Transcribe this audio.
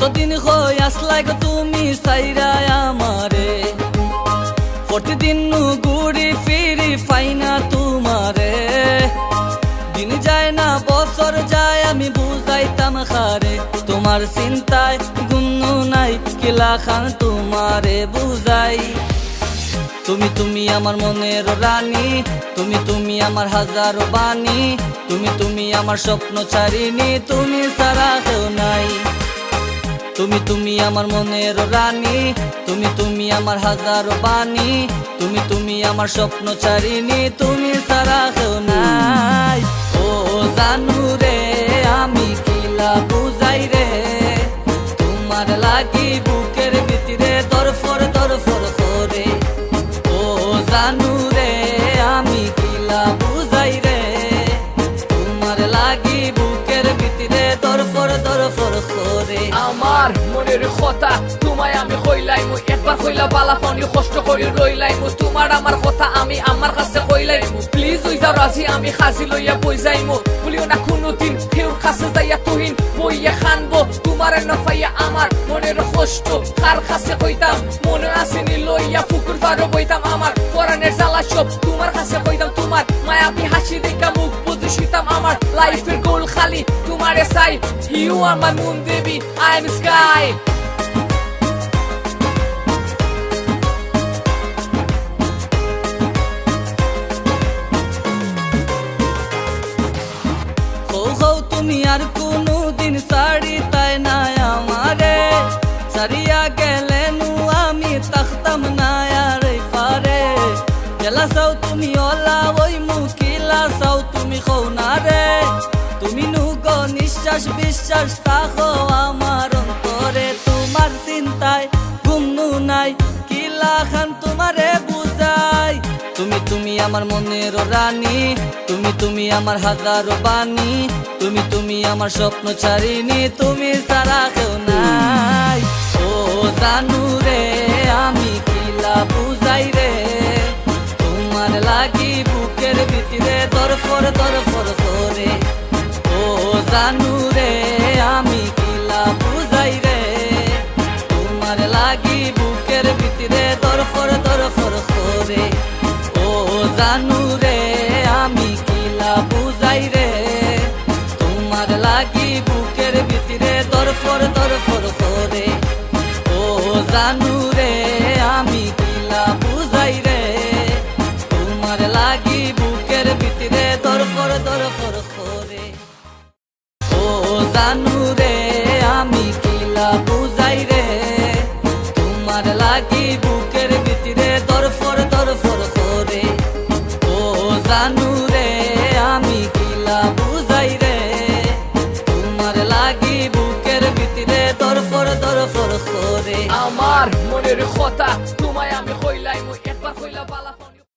হই আসলাই গো তুমি সাইরা আমারে? প্রতিদিন ঘুরি ফিরি ফাইনা তোমারে। দিন যায় না, বছর যায়, আমি বুঝাইতাম খারে তোমার চিন্তায় গুন্নু নাই, কিলা খান তোমারে বুঝাই। তুমি তুমি আমার মনের রানী, তুমি তুমি আমার হাজারো বাণী, তুমি তুমি আমার স্বপ্ন ছাড়িনি তুমি সারা তুমি তুমি আমার মনের রানী। তুমি তুমি আমার হাজারো বাণী। তুমি তুমি আমার স্বপ্ন ছাড়িনি তুমি সারা কেউ নাই। ও জানু রে, আমি কিলা বুঝাই রে। তোমার লাগি বুকের ভিতরে দরফর দরফর করে। ও জানু রে, আমি কিলা বুঝাই রে। তোমার লাগি দরফর করে আমার মনের কথা তোমায় আমি কইলাইমু একবার কইলা বালা ফোনি কষ্ট করি রইলাইমু তোমার আমার কথা আমি আমার কাছে কইলাইমু প্লিজ ওই যাও রাজি, আমি খাজি লইয়া বই যাইমু বলিও না, কোনোদিন কেউ কাছে যাইয়া তুহিন বইয়া খানবো। তোমার নফাইয়া আমার মনের কষ্ট কার কাছে কইতাম? মনে আসেনি, লইয়া পুকুর পারো বইতাম। আমার পরাণের জ্বালা সব তোমার কাছে কইতাম। তোমার মায়াবি আমার মুন দেবী আই এম স্কাই হো হো তুমি আর কোনো দিন সাড়ি তাই না আমারে সারিয়া গেলে নু আমি তাখতাম না আর পারে গেলা তুমি ওলা ওই মুখিলা চাও তুমি খৌ না রে তুমি নু গো বিশ্বাস তাকো আমার অন্তরে। তোমার চিন্তায় ঘুমনু নাই কিলা খান তোমারে বুঝাই? তুমি তুমি আমার মনের রানী, তুমি তুমি আমার হাজারো বাণী, তুমি তুমি আমার স্বপ্ন ছাড়িনি, তুমি সারা কেউ নাই। ও, জানু রে, আমি কিলা বুঝাই রে। তোমার লাগি বুকের ভিতরে দরফর দরফর করে। ও, জানু দরফর দরফর করে ও জানু রে, আমি কিলা বুঝাই রে। তোমার লাগি বুকের ভিতরে দরফর দরফর করে ও জানু রে, আমি কিলা বুঝাই রে। তোমার লাগি বুকের ভিতরে দরফর দরফর করে ও জানু রে, আমি কিলা বুঝাই রে। তোমার লাগি বুকের ভিতরে দরফর দরফর করে। ও জানু রে, আমি কিলা বুঝাই রে। তোমার লাগি বুকের ভিতরে দরফর দরফর করে। আমার মনের কথা